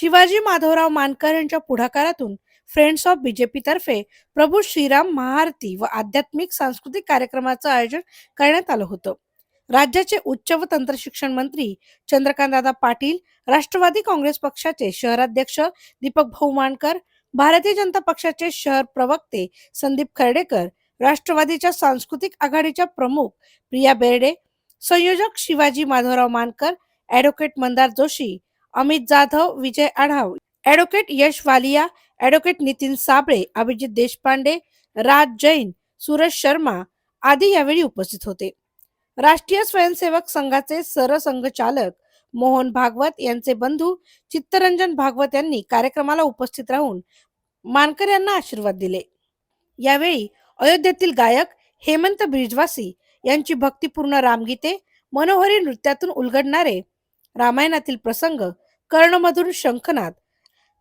शिवाजी माधवराव मानकर यांच्या पुढाकारातून friends of BJP तर्फे प्रभू श्रीराम महाआरती व आध्यात्मिक सांस्कृतिक कार्यक्रमाचं आयोजन करण्यात आलं होतं. राज्याचे उच्च व तंत्र शिक्षण मंत्री चंद्रकांतदादा पाटील राष्ट्रवादी काँग्रेस पक्षाचे शहराध्यक्ष दीपक भाऊ मानकर भारतीय जनता पक्षाचे शहर प्रवक्ते संदीप खर्डेकर राष्ट्रवादीच्या सांस्कृतिक आघाडीच्या प्रमुख प्रिया बेर्डे संयोजक Shivaji Madhavrao Mankar advocate Mandar Joshi Amit Jadhav Vijay Adhav. Advocate Yash Walia advocate Nitin Sable Abhijit Deshpande Raj Jain Suraj Sharma आदी यावेळी उपस्थित होते. राष्ट्रीय स्वयंसेवक संघाचे सरसंघचालक मोहन भागवत यांचे बंधू चित्तरंजन भागवत यांनी कार्यक्रमाला उपस्थित राहून मानकर यांना आशीर्वाद दिले. यावेळी अयोध्येतील गायक हेमंत ब्रिजवासी यांची भक्तिपूर्ण रामगीते मनोहरी नृत्यातून उलगडणारे रामायणातील प्रसंग कर्णमधुर शंखनाद.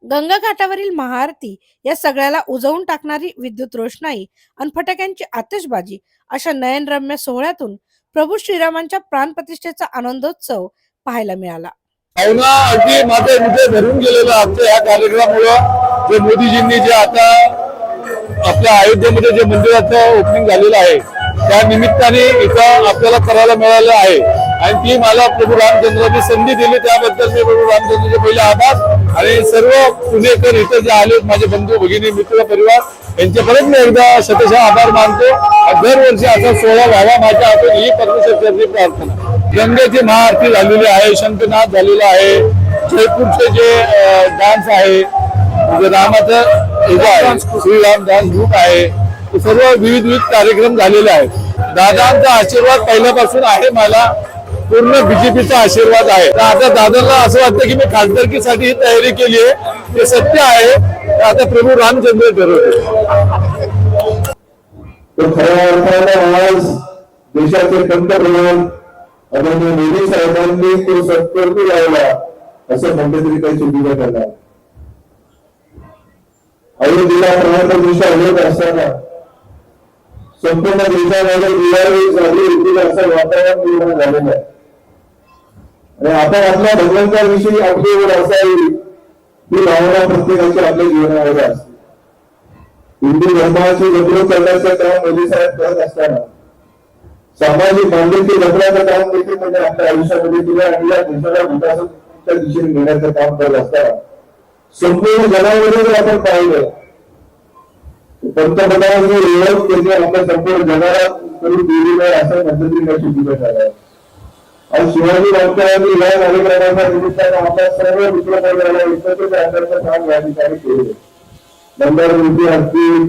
गंगा घाटावरील महाआरती या सगळ्याला उजवून टाकणारी विद्युत रोषणाई आणि फटाक्यांची आतिषबाजी अशा नयनरम्य सोहळ्यातून प्रभू श्रीरामांच्या प्राणप्रतिष्ठेचा आनंदोत्सव पाहायला मिळाला. भावना अगदी माझे मुद्दे धरून गेलेलं आमच्या ह्या कार्यक्रमामुळं जे मोदीजींनी जे आता आपल्या अयोध्येमध्ये जे मंदिराचं ओपनिंग झालेलं आहे त्या निमित्ताने इथं आपल्याला करायला मिळालं आहे. आणि ती मला प्रभू रामचंद्राची संधी दिली. त्याबद्दल मी प्रभू रामचंद्राचे पहिले आभार. आणि सर्व पुणेकर इथं जे आले माझे बंधू भगिनी मित्र परिवार यांचे परत मी एकदा शतशः आभार मानतो. दरवर्षी असा सोहळा व्हावा माझ्या हातून. ही परमेश्वरची प्रार्थना. गंगेची महाआरती झालेली आहे शंखनाथ झालेला आहे जयपूरचे जे डान्स आहे म्हणजे रामाचं श्रीराम डान्स ग्रुप आहे सर्व विविध विविध कार्यक्रम झालेले आहेत. दादांचा आशीर्वाद पहिल्यापासून आहे मला. पूर्ण बीजेपीचा आशीर्वाद आहे. तर आता दादांना असं वाटतं की मी खासदारकीसाठी ही तयारी केली ते सत्य आता प्रभू रामचंद्र ठरवते मोदी तो संपूर्ण देशामध्ये वातावरण निर्माण आणि आपण आपल्या भगवंताविषयी आपली ओढ असावी ही भावना प्रत्येकाची आपल्या जीवनामध्ये असते. हिंदू धर्माची जपणूक करण्याचं काम मोदी साहेब करत असताना सामाजिक बांधिलकी जपण्याचं काम देखील म्हणजे आपल्या आयुष्यामध्ये दिलं आणि या देशाला विकासाच्या दिशेने नेण्याचं काम करत असताना संपूर्ण जगामध्ये जर आपण पाहिलं पंतप्रधान ओळख त्यांनी आपल्या संपूर्ण जगाला करून दिली नाही अशा पद्धतीने चुकीचं झालं आणि शिवाजी राजकारणाने या कार्यक्रमाच्या निमित्ताने आपल्या सर्व मित्र परिवाराला एकत्र आणण्याचं काम या ठिकाणी केले नंबर मूर्ती असतील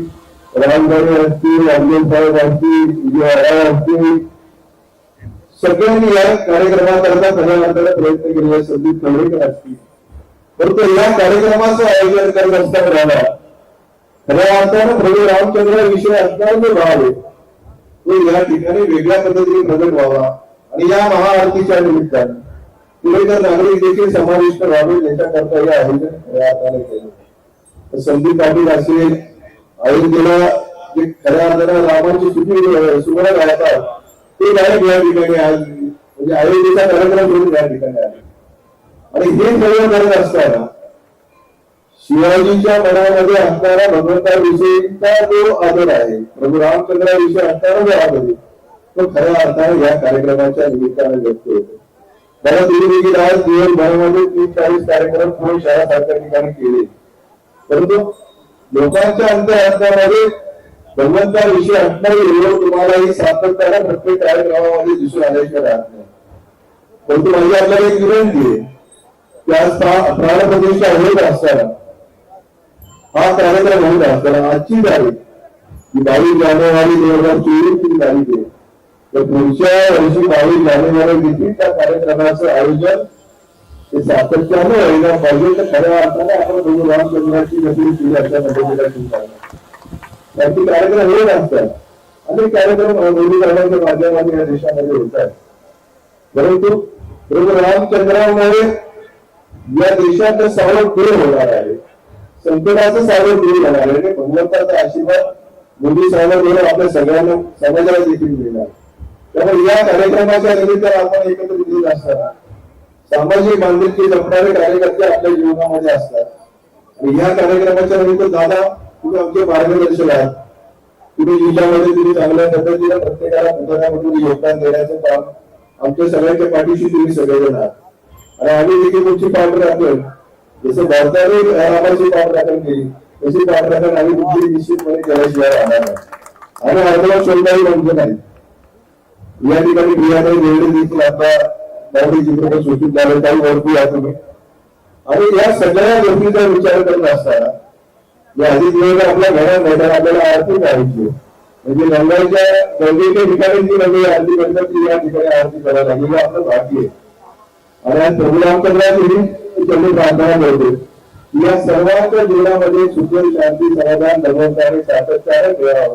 रामदारी असतील अर्जुन साहेब असतील विजय असतील सगळ्यांनी या कार्यक्रमाकरता खऱ्या प्रयत्न केले संदीप खंडेकर असतील. परंतु या कार्यक्रमाचं आयोजन करत असताना खऱ्या अर्थानं प्रभू रामचंद्र विषय असणारा जो भाव आहे तो या ठिकाणी वेगळ्या पद्धतीने प्रगट व्हावा. आणि या महाआरतीच्या निमित्तानं पुणेकर नागरिक देखील समाविष्ट व्हावे याच्याकरता हे आयोजन खऱ्या केलं. संदीप पाटील असेल अयोध्येला जे खऱ्या अर्थानं रामाची सुखी सुवर्ण राहतात ते गायक या ठिकाणी आज म्हणजे अयोध्येचा कार्यक्रम करून या ठिकाणी आले. आणि हे सगळं करत असताना शिवाजीच्या मनामध्ये असणारा भगवंताविषयीचा जो आदर आहे प्रभू रामचंद्राविषयी असणारा जो आदर आहे तो खऱ्या अर्थाने या कार्यक्रमाच्या निमित्ताने व्यक्त होतो. मला तुम्ही देखील आज दिवसभरामध्ये तीन चाळीस कार्यक्रम पुणे शहरासारख्या ठिकाणी केले. परंतु लोकांच्या अंतरामध्ये भगवंताविषयी असणारी एवढं तुम्हाला ही सातत्याने प्रत्येक कार्यक्रमामध्ये दिसून आल्याशिवाय राहत नाही परंतु माझी आपल्याला एक विनंती आहे की आज प्राणप्रदेशा होत असताना हा कार्यक्रम होत असताना आजची तारीख ही बावीस जानेवारी दोन हजार चोवीस ची तारीख आहे. तर पुढच्या वर्षी बावीस जानेवारी देखील त्या कार्यक्रमाचं आयोजन ते सातत्यानं व्हायला पाहिजे तर खऱ्या अर्थाने आपण प्रभू रामचंद्राची नकली केली अशा पद्धतीला ठीक कार्यक्रम हे असतात अनेक कार्यक्रम मोदी माध्यमाने या देशामध्ये होत आहेत परंतु प्रभू रामचंद्रामुळे या देशाचं सावध दूर होणार आहे. संकटाचं सावध दूर होणार आहे. भगवंताचा आशीर्वाद मोदी साहेबांवर आपल्या सगळ्यांना समाजाला देखील मिळणार त्यामुळे या कार्यक्रमाच्या निमित्तानं आपण एकत्रित येत असताना सामाजिक बांधिलकी जपणारे कार्यकर्ते आपल्या जीवनामध्ये असतात. आणि ह्या कार्यक्रमाच्या निमित्त दादा तुम्ही आमचे मार्गदर्शक आहात. तुम्ही जिल्ह्यामध्ये तुम्ही चांगल्या पद्धतीने प्रत्येकाला मतदानामधून योगदान देण्याचं काम आमच्या सगळ्यांच्या पाठीशी तुम्ही सगळेजण आहात. आणि आम्ही देखील तुमची पाठ राखलं. जसं भारताने रामाची पाठ राखण केली तशी पाठ राखण आम्ही तुमची निश्चितपणे केल्याशिवाय राहणार नाही. आणि अर्धवट शोधाही म्हणजे नाही. या ठिकाणी बियाणे वेळ देखील आता गावडी चित्रपट सूचित झाले काही ओळखू या तुम्ही आणि या सगळ्या गोष्टीचा विचार करत असताना या अधिक वेळ आपल्या घरात मैदान आपल्याला आरती करायची म्हणजे गंगाच्या गंगेच्या ठिकाणी जी नवी आरती करतात ती या ठिकाणी आरती करायला लागली आपलं भाग्य आहे आणि आज प्रभू रामचंद्राची त्यांनी प्रार्थना करते या सर्वांच्या जीवनामध्ये सुख शांती, समाधान भगवंताने सातत्याने मिळावं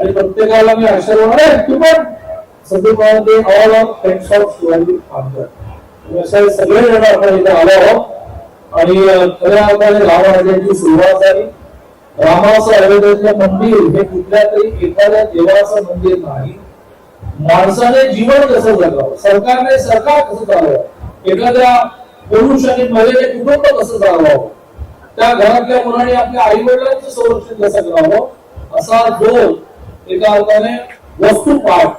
आणि प्रत्येकाला मी आशीर्वाद आहे. तू पण सध्या ऑल ऑफ ऑफ शिवाजी अशा सगळे जण आपण इथे आलो आहोत. आणि खऱ्या अर्थाने रामराजांची सुरुवात झाली. रामाचं अयोध्येतलं मंदिर हे कुठल्या तरी एखाद्या देवाचं मंदिर नाही. माणसाने जीवन कसं जगावं? सरकारने सरकार कसं चालवावं? एखाद्या पुरुष आणि महिलेने कुटुंब कसं चालवावं? त्या घरातल्या मुलाने आपल्या आई वडिलांचं संरक्षण कसं करावं? असा जो एका अर्थाने वस्तुपाठ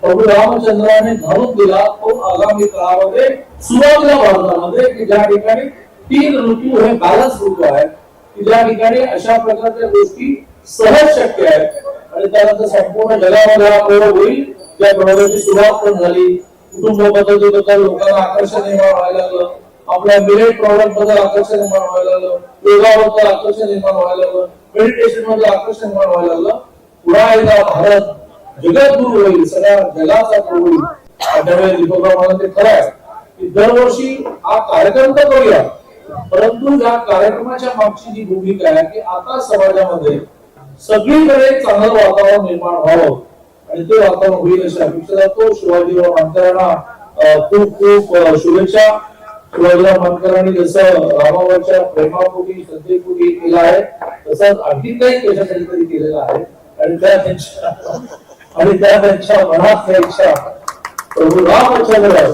प्रभू रामचंद्राने घालून दिला तो आगामी काळामध्ये सुरुवातीला भारतामध्ये की ज्या ठिकाणी तीन ऋतू हे बॅलन्स ऋतू आहेत की ज्या ठिकाणी अशा प्रकारच्या गोष्टी सहज शक्य आहेत. आणि त्यानंतर संपूर्ण जगामध्ये हा प्रयोग होईल त्या प्रयोगाची सुरुवात पण झाली. कुटुंबबद्दल लोकांना आकर्षण निर्माण व्हायला लागलं. आपल्या मिलेट प्रॉडक्टबद्दल आकर्षण निर्माण व्हायला लागलं. योगाबद्दल आकर्षण निर्माण व्हायला लागलं. मेडिटेशनमध्ये आकर्षण निर्माण व्हायला लागलं. पुन्हा एकदा भारत जगद्गुरु होईल सगळ्या जगाचा गुरु होईल. त्यामुळे दीपकराव मला ते खरं आहे की दरवर्षी हा कार्यक्रम तर करूया परंतु या कार्यक्रमाच्या मागची जी भूमिका आहे की आता समाजामध्ये सगळीकडे चांगलं वातावरण निर्माण व्हावं आणि ते वातावरण होईल अशी अपेक्षा तो शिवाजीराव मानकरांना खूप खूप शुभेच्छा. शिवाजीराव मानकरांनी जसं रामावरच्या प्रेमापोटी श्रद्धेपोटी केलं आहे तसंच आणखी काही त्याच्यासाठी तरी केलेलं आहे. आणि त्यापेक्षा आणि त्यापेक्षा त्यांच्या इच्छा प्रभू रामचंद्र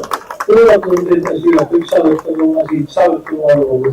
पूर्ण करून देत अपेक्षा व्यक्त करून माझी इच्छा व्यक्त करून